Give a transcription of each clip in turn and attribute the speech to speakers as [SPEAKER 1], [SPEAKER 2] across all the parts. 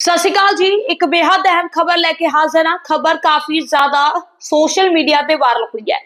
[SPEAKER 1] ਸਤਿ ਸ਼੍ਰੀ ਅਕਾਲ ਜੀ। ਇੱਕ ਬੇਹੱਦ ਅਹਿਮ ਖਬਰ ਲੈ ਕੇ ਹਾਜ਼ਰ ਹਾਂ। ਖਬਰ ਕਾਫੀ ਜ਼ਿਆਦਾ ਸੋਸ਼ਲ ਮੀਡੀਆ ਤੇ ਵਾਇਰਲ ਹੋਈ ਹੈ।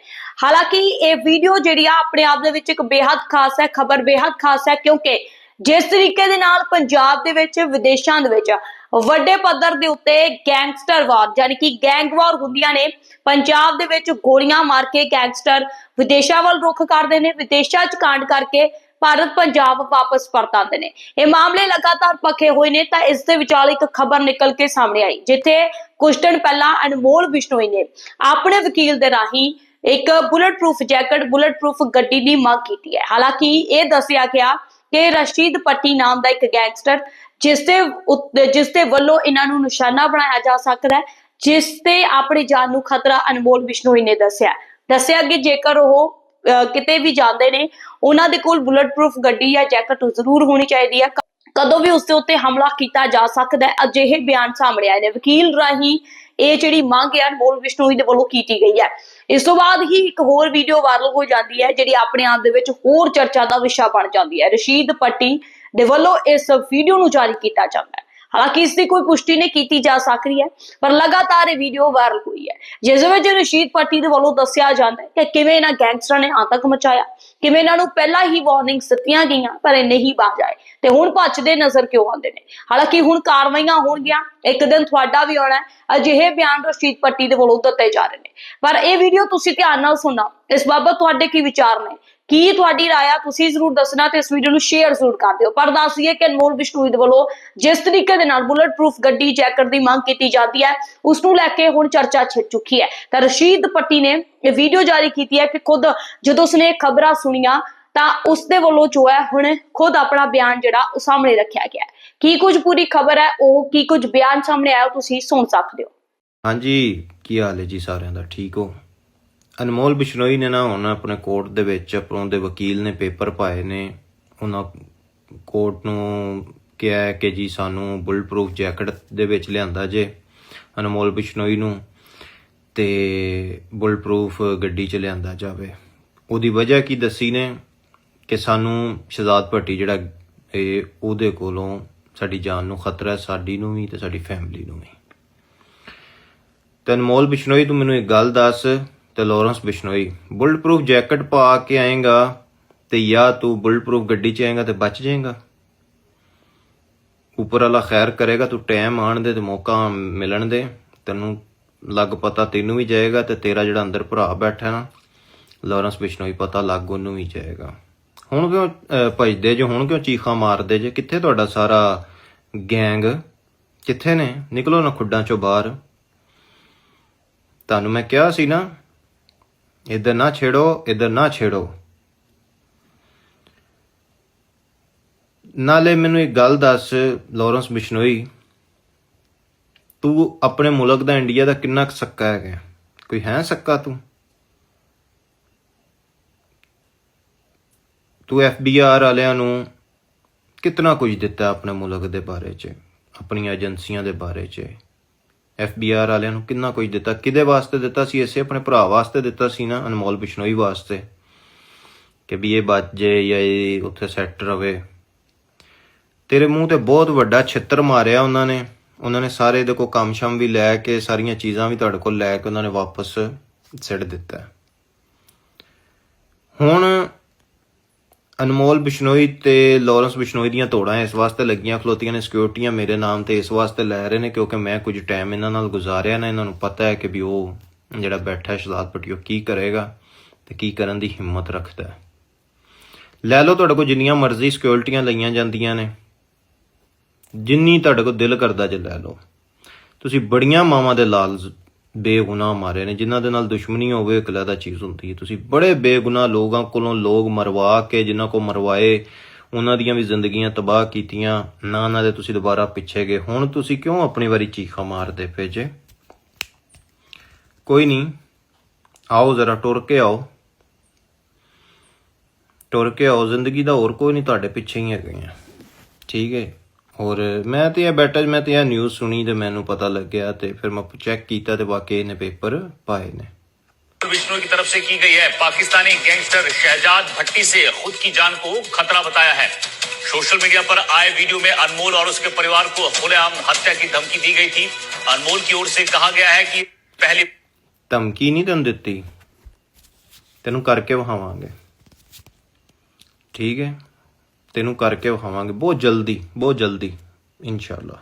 [SPEAKER 1] ਹਾਲਾਂਕਿ ਇਹ ਵੀਡੀਓ ਜਿਹੜੀ ਆ, ਆਪਣੇ ਆਪ ਦੇ ਵਿੱਚ ਇੱਕ ਬੇहद ਖਾਸ ਹੈ। ਖਬਰ ਬੇहद ਖਾਸ ਹੈ ਕਿਉਂਕਿ ਜਿਸ ਤਰੀਕੇ ਦੇ ਨਾਲ ਪੰਜਾਬ ਦੇ ਵਿੱਚ, ਵਿਦੇਸ਼ਾਂ ਦੇ ਵਿੱਚ ਵੱਡੇ ਪੱਧਰ ਦੇ ਉੱਤੇ ਗੈਂਗਸਟਰ ਵਾਰ, ਯਾਨੀ ਕਿ ਗੈਂਗ ਵਾਰ ਹੁੰਦੀਆਂ ਨੇ, ਪੰਜਾਬ ਦੇ ਵਿੱਚ ਗੋਲੀਆਂ ਮਾਰ ਕੇ ਗੈਂਗਸਟਰ ਵਿਦੇਸ਼ਾਂ ਵੱਲ ਰੁਖ ਕਰਦੇ ਨੇ। ਵਿਦੇਸ਼ਾਂ 'ਚ ਕਾਂਡ ਕਰਕੇ ਭਾਰਤ ਪੰਜਾਬ ਵਾਪਸ ਪਰਤ ਆਉਂਦੇ ਨੇ। ਇਹ ਮਾਮਲੇ ਲਗਾਤਾਰ ਪੱਕੇ ਹੋਏ ਨੇ ਤਾਂ ਇਸ ਦੇ ਵਿਚਾਲੇ ਇੱਕ ਖਬਰ ਨਿਕਲ ਕੇ ਸਾਹਮਣੇ ਆਈ, ਜਿੱਥੇ ਕੁਝ ਦਿਨ ਪਹਿਲਾਂ ਅਨਮੋਲ ਬਿਸ਼ਨੋਈ ਨੇ ਆਪਣੇ ਵਕੀਲ ਦੇ ਰਾਹੀਂ ਇੱਕ bullet proof jacket bullet proof ਗੱਡੀ ਦੀ ਮੰਗ ਕੀਤੀ ਹੈ। ਹਾਲਾਂਕਿ ਇਹ ਦੱਸਿਆ ਗਿਆ ਕਿ ਰਸ਼ੀਦ ਪੱਟੀ ਨਾਮ ਦਾ ਇੱਕ ਗੈਂਗਸਟਰ, ਜਿਸ ਦੇ ਜਿਸ ਦੇ ਵੱਲੋਂ ਇਹਨਾਂ ਨੂੰ ਨਿਸ਼ਾਨਾ ਬਣਾਇਆ ਜਾ ਸਕਦਾ ਹੈ, ਜਿਸ ਤੇ ਆਪਣੀ ਜਾਨ ਨੂੰ ਖਤਰਾ ਅਨਮੋਲ ਬਿਸ਼ਨੋਈ ਨੇ ਦੱਸਿਆ। ਦੱਸਿਆ ਕਿ ਜੇਕਰ ਉਹ ਕਿਤੇ ਵੀ ਜਾਂਦੇ ਨੇ, ਉਹਨਾਂ ਦੇ ਕੋਲ ਬੁਲਟ ਪ੍ਰੂਫ ਗੱਡੀ ਜਾਂ ਜੈਕਟ ਜ਼ਰੂਰ ਹੋਣੀ ਚਾਹੀਦੀ ਹੈ। ਕਦੋਂ ਵੀ ਉਸ ਦੇ ਉੱਤੇ ਹਮਲਾ ਕੀਤਾ ਜਾ ਸਕਦਾ ਹੈ, ਅਜਿਹੇ ਬਿਆਨ ਸਾਹਮਣੇ ਆਏ ਨੇ। ਵਕੀਲ ਰਾਹੀਂ ਇਹ ਜਿਹੜੀ ਮੰਗ ਹੈ ਅਨਮੋਲ ਬਿਸ਼ਨੋਈ ਦੇ ਵੱਲੋਂ ਕੀਤੀ ਗਈ ਹੈ। ਇਸ ਤੋਂ ਬਾਅਦ ਹੀ ਇੱਕ ਹੋਰ ਵੀਡੀਓ ਵਾਇਰਲ ਹੋ ਜਾਂਦੀ ਹੈ, ਜਿਹੜੀ ਆਪਣੇ ਆਪ ਦੇ ਵਿੱਚ ਹੋਰ ਚਰਚਾ ਦਾ ਵਿਸ਼ਾ ਬਣ ਜਾਂਦੀ ਹੈ। ਰਸ਼ੀਦ ਪੱਟੀ ਦੇ ਵੱਲੋਂ ਇਸ ਵੀਡੀਓ ਨੂੰ ਜਾਰੀ ਕੀਤਾ ਜਾਂਦਾ ਹੈ। ਹਾਲਾਂਕਿ ਇਸ ਦੀ ਕੋਈ ਪੁਸ਼ਟੀ ਨਹੀਂ ਕੀਤੀ ਜਾ ਸਕਦੀ ਹੈ, ਪਰ ਲਗਾਤਾਰ ਇਹ ਵੀਡੀਓ ਵਾਇਰਲ ਹੋਈ ਹੈ। ਜਿਸ ਵਿੱਚ ਰਸ਼ੀਦ ਪੱਟੀ ਦੇ ਵੱਲੋਂ ਦੱਸਿਆ ਜਾਂਦਾ ਹੈ ਕਿ ਕਿਵੇਂ ਇਹਨਾਂ ਗੈਂਗਸਟਰਾਂ ਨੇ ਆਤੰਕ ਮਚਾਇਆ, ਕਿਵੇਂ ਇਹਨਾਂ ਨੂੰ ਪਹਿਲਾਂ ਹੀ ਵਾਰਨਿੰਗਸ ਦਿੱਤੀਆਂ ਗਈਆਂ, ਪਰ ਇਹ ਨਹੀਂ ਬਾਜ ਆਏ। ਤੇ ਹੁਣ ਭੱਜਦੇ ਨਜ਼ਰ ਕਿਉਂ ਆਉਂਦੇ ਨੇ? ਹਾਲਾਂਕਿ ਹੁਣ ਕਾਰਵਾਈਆਂ ਹੋਣਗੀਆਂ, ਇੱਕ ਦਿਨ ਤੁਹਾਡਾ ਵੀ ਆਉਣਾ ਅਜਿਹੇ ਬਿਆਨ ਰਸ਼ੀਦ ਪੱਟੀ ਦੇ ਵੱਲੋਂ ਦਿੱਤੇ ਜਾ ਰਹੇ ਨੇ। ਪਰ ਇਹ ਵੀਡੀਓ ਤੁਸੀਂ ਧਿਆਨ ਨਾਲ ਸੁਣਨਾ ਇਸ ਬਾਬਤ ਤੁਹਾਡੇ ਕੀ ਵਿਚਾਰ ਨੇ? ਕੀ ਤੁਹਾਡੀ ਰਾਏ ਤੁਸੀਂ ਜ਼ਰੂਰ ਦੱਸਣਾ ਤੇ ਇਸ ਵੀਡੀਓ ਨੂੰ ਸ਼ੇਅਰ ਜ਼ਰੂਰ ਕਰ ਦਿਓ। ਪਰ ਦੱਸ ਦਈਏ ਕਿ ਅਨਮੋਲ ਬਿਸ਼ਨੋਈ ਦੇ ਵੱਲੋਂ ਜਿਸ ਤਰੀਕੇ ਦੇ ਨਾਲ ਬੁਲਟ ਪ੍ਰੂਫ ਗੱਡੀ ਜੈਕਟ ਦੀ ਮੰਗ ਕੀਤੀ ਜਾਂਦੀ ਹੈ, ਉਸ ਨੂੰ ਲੈ ਕੇ ਹੁਣ ਚਰਚਾ ਛਿੜ ਚੁੱਕੀ ਹੈ। ਤਾਂ ਰਸ਼ੀਦ ਪੱਟੀ ਨੇ ਇਹ ਵੀਡੀਓ ਜਾਰੀ ਕੀਤੀ ਹੈ ਕਿ ਖੁਦ ਜਦੋਂ ਉਸਨੇ ਖਬਰਾਂ ਸੁਣੀਆਂ, ਤਾਂ ਉਸ ਦੇ ਵੱਲੋਂ ਜੋ ਹੈ ਹੁਣ ਖੁਦ ਆਪਣਾ ਬਿਆਨ ਜਿਹੜਾ ਉਹ ਸਾਹਮਣੇ ਰੱਖਿਆ ਗਿਆ ਕੀ ਕੁਝ ਪੂਰੀ ਖਬਰ ਹੈ, ਉਹ ਕੀ ਕੁਝ ਬਿਆਨ ਸਾਹਮਣੇ ਆਇਆ ਤੁਸੀਂ ਸੁਣ ਸਕਦੇ ਹੋ।
[SPEAKER 2] ਹਾਂਜੀ, ਕੀ ਹਾਲ ਹੈ ਜੀ ਸਾਰਿਆਂ ਦਾ? ਠੀਕ ਹੋ? ਅਨਮੋਲ ਬਿਸ਼ਨੋਈ ਨੇ ਨਾ ਹੁਣ ਆਪਣੇ ਕੋਰਟ ਦੇ ਵਿੱਚ ਆਪਣੋਂ ਦੇ ਵਕੀਲ ਨੇ ਪੇਪਰ ਪਾਏ ਨੇ। ਉਹਨਾਂ ਕੋਰਟ ਨੂੰ ਕਿਹਾ ਕਿ ਜੀ ਸਾਨੂੰ ਬੁਲਟ ਪ੍ਰੂਫ ਜੈਕਟ ਦੇ ਵਿੱਚ ਲਿਆਂਦਾ ਜੇ ਅਨਮੋਲ ਬਿਸ਼ਨੋਈ ਨੂੰ ਤੇ ਬੁਲਟ ਪ੍ਰੂਫ ਗੱਡੀ 'ਚ ਲਿਆਂਦਾ ਜਾਵੇ। ਉਹਦੀ ਵਜ੍ਹਾ ਕੀ ਦੱਸੀ ਨੇ ਕਿ ਸਾਨੂੰ ਸ਼ਹਜ਼ਾਦ ਭੱਟੀ ਜਿਹੜਾ ਇਹ ਉਹਦੇ ਕੋਲੋਂ ਸਾਡੀ ਜਾਨ ਨੂੰ ਖਤਰਾ ਹੈ, ਸਾਡੀ ਨੂੰ ਵੀ ਤੇ ਸਾਡੀ ਫੈਮਿਲੀ ਨੂੰ ਵੀ। ਤੇ ਅਨਮੋਲ ਬਿਸ਼ਨੋਈ ਤੂੰ ਮੈਨੂੰ ਇੱਕ ਗੱਲ ਦੱਸ ਤੇ Lawrence Bishnoi bullet proof jacket ਪਾ ਕੇ ਆਏਗਾ ਤੇ ਜਾਂ ਤੂੰ ਬੁਲਟ ਪ੍ਰੂਫ ਗੱਡੀ 'ਚ ਆਏਗਾ ਤੇ ਬਚ ਜਾਏਗਾ। ਉੱਪਰ ਵਾਲਾ ਖੈਰ ਕਰੇਗਾ ਤੂੰ ਟਾਈਮ ਆਣ ਦੇ ਤੇ ਮੌਕਾ ਮਿਲਣ ਦੇ। ਤੈਨੂੰ ਲੱਗ ਪਤਾ ਤੈਨੂੰ ਵੀ ਜਾਏਗਾ ਤੇ ਤੇਰਾ ਜਿਹੜਾ ਅੰਦਰ ਭਰਾ ਬੈਠਾ ਨਾ ਲਾਰੈਂਸ ਬਿਸ਼ਨੋਈ ਪਤਾ ਲੱਗ ਉਹਨੂੰ ਵੀ ਜਾਏਗਾ। ਹੁਣ ਕਿਉਂ ਅਹ, ਭੱਜਦੇ ਜੇ ਹੁਣ ਕਿਉਂ ਚੀਖਾਂ ਮਾਰਦੇ ਜੇ? ਕਿੱਥੇ ਤੁਹਾਡਾ ਸਾਰਾ ਗੈਂਗ ਕਿੱਥੇ ਨੇ? ਨਿਕਲੋ ਨਾ ਖੁੱਡਾਂ ਚੋਂ ਬਾਹਰ। ਤੁਹਾਨੂੰ ਮੈਂ ਕਿਹਾ ਸੀ ਨਾ ਇੱਧਰ ਨਾ ਛੇੜੋ, ਇੱਧਰ ਨਾ ਛੇੜੋ। ਨਾਲੇ ਮੈਨੂੰ ਇੱਕ ਗੱਲ ਦੱਸ, ਲਾਰੈਂਸ ਬਿਸ਼ਨੋਈ, ਤੂੰ ਆਪਣੇ ਮੁਲਕ ਦਾ ਇੰਡੀਆ ਦਾ ਕਿੰਨਾ ਕੁ ਸੱਕਾ ਹੈਗਾ? ਕੋਈ ਹੈ ਸੱਕਾ ਤੂੰ? ਤੂੰ ਐਫਬੀਆਰ ਵਾਲਿਆਂ ਨੂੰ ਕਿੰਨਾ ਕੁਝ ਦਿੱਤਾ ਆਪਣੇ ਮੁਲਕ ਦੇ ਬਾਰੇ 'ਚ, ਆਪਣੀਆਂ ਏਜੰਸੀਆਂ ਦੇ ਬਾਰੇ 'ਚ? ਐਫਬੀਆਰ ਵਾਲਿਆਂ ਨੂੰ ਕਿੰਨਾ ਕੁਝ ਦਿੱਤਾ? ਕਿਹਦੇ ਵਾਸਤੇ ਦਿੱਤਾ ਸੀ? ਇਸੇ ਆਪਣੇ ਭਰਾ ਵਾਸਤੇ ਦਿੱਤਾ ਸੀ ਨਾ, ਅਨਮੋਲ ਬਿਸ਼ਨੋਈ ਵਾਸਤੇ। ਕਿ ਵੀ ਇਹ ਬਚ ਜੇ ਜਾਂ ਇਹ ਉੱਥੇ ਸੈੱਟ ਰਵੇ। ਤੇਰੇ ਮੂੰਹ ਤੇ ਬਹੁਤ ਵੱਡਾ ਛਿੱਤਰ ਮਾਰਿਆ ਉਹਨਾਂ ਨੇ। ਉਹਨਾਂ ਨੇ ਸਾਰੇ ਇਹਦੇ ਕੋ ਕੰਮ ਸ਼ਮ ਵੀ ਲੈ ਕੇ, ਸਾਰੀਆਂ ਚੀਜ਼ਾਂ ਵੀ ਤੁਹਾਡੇ ਕੋਲ ਲੈ ਕੇ ਉਹਨਾਂ ਨੇ ਵਾਪਸ ਸਿੱਟ ਦਿੱਤਾ। ਹੁਣ ਅਨਮੋਲ ਬਿਸ਼ਨੋਈ ਤੇ ਲਾਰੈਂਸ ਬਿਸ਼ਨੋਈ ਦੀਆਂ ਤੋੜਾਂ ਇਸ ਵਾਸਤੇ ਲੱਗੀਆਂ, ਖਲੋਤੀਆਂ ਨੇ ਸਿਕਿਉਰਟੀਆਂ ਮੇਰੇ ਨਾਮ ਤੇ ਇਸ ਵਾਸਤੇ ਲੈ ਰਹੇ ਨੇ ਕਿਉਂਕਿ ਮੈਂ ਕੁਝ ਟਾਈਮ ਇਹਨਾਂ ਨਾਲ ਗੁਜ਼ਾਰਿਆ ਨਾ, ਇਹਨਾਂ ਨੂੰ ਪਤਾ ਹੈ ਕਿ ਵੀ ਉਹ ਜਿਹੜਾ ਬੈਠਾ ਹੈ ਸ਼ਹਜ਼ਾਦ ਪਟਿਓ ਕੀ ਕਰੇਗਾ ਤੇ ਕੀ ਕਰਨ ਦੀ ਹਿੰਮਤ ਰੱਖਦਾ ਹੈ। ਲੈ ਲਓ ਤੁਹਾਡੇ ਕੋਲ ਜਿੰਨੀਆਂ ਮਰਜ਼ੀ ਸਿਕਿਉਰਟੀਆਂ ਲਈਆਂ ਜਾਂਦੀਆਂ ਨੇ। ਜਿੰਨੀ ਤੁਹਾਡੇ ਕੋਲ ਦਿਲ ਕਰਦਾ ਜੇ ਲੈ ਲਓ। ਤੁਸੀਂ ਬੜੀਆਂ ਮਾਵਾਂ ਦੇ ਲਾਲ ਬੇਗੁਨਾਹ ਮਾਰੇ ਨੇ, ਜਿਨ੍ਹਾਂ ਦੇ ਨਾਲ ਦੁਸ਼ਮਣੀ ਹੋਵੇ ਇੱਕ ਅਲੱਗਾ ਚੀਜ਼ ਹੁੰਦੀ ਹੈ। ਤੁਸੀਂ ਬੜੇ ਬੇਗੁਨਾਹ ਲੋਕਾਂ ਕੋਲੋਂ ਲੋਕ ਮਰਵਾ ਕੇ, ਜਿਨ੍ਹਾਂ ਕੋ ਮਰਵਾਏ, ਉਹਨਾਂ ਦੀਆਂ ਵੀ ਜ਼ਿੰਦਗੀਆਂ ਤਬਾਹ ਕੀਤੀਆਂ, ਨਾ ਨਾ ਦੇ ਤੁਸੀਂ ਦੁਬਾਰਾ ਪਿੱਛੇ ਗਏ। ਹੁਣ ਤੁਸੀਂ ਕਿਉਂ ਆਪਣੀ ਵਾਰੀ ਚੀਖਾਂ ਮਾਰਦੇ ਪਏ ਜੇ? ਕੋਈ ਨਹੀਂ। ਆਓ ਜ਼ਰਾ, ਟੁਰ ਕੇ ਆਓ। ਟੁਰ ਕੇ ਆਓ। ਜ਼ਿੰਦਗੀ ਦਾ ਹੋਰ ਕੋਈ ਨਹੀਂ, ਤੁਹਾਡੇ ਪਿੱਛੇ ਹੀ ਹੈਗੇ ਆ। ਠੀਕ ਹੈ। ਔਰ ਮੈਂ ਤੇ ਇਹ ਬੈਠਾ ਮੈਂ ਤੇ ਇਹ ਨਿਊਜ਼ ਸੁਣੀ ਤੇ ਮੈਨੂੰ ਪਤਾ ਲੱਗਿਆ ਤੇ ਫਿਰ ਮੈਂ ਚੈੱਕ ਕੀਤਾ ਤੇ ਵਾਕਈ ਇਹਨੇ ਪੇਪਰ ਪਾਏ ਨੇ
[SPEAKER 3] विष्णु की तरफ से की गई है पाकिस्तानी गैंगस्टर शहजाद भट्टी से खुद की जान को खतरा बताया है सोशल मीडिया पर आए वीडियो में अनमोल और उसके परिवार को खुलेआम हत्या की धमकी दी गई थी अनमोल की ओर से कहा गया है कि पहली
[SPEAKER 2] ਧਮਕੀ ਨਹੀਂ ਤੈਨੂੰ ਦਿੱਤੀ ਤੈਨੂੰ ਕਰਕੇ ਵਿਖਾਵਾਂਗੇ ਠੀਕ ਹੈ ਤੈਨੂੰ ਕਰਕੇ ਵਿਖਾਵਾਂਗੇ। ਬਹੁਤ ਜਲਦੀ ਬਹੁਤ ਜਲਦੀ ਇਨਸ਼ਾਅੱਲਾ।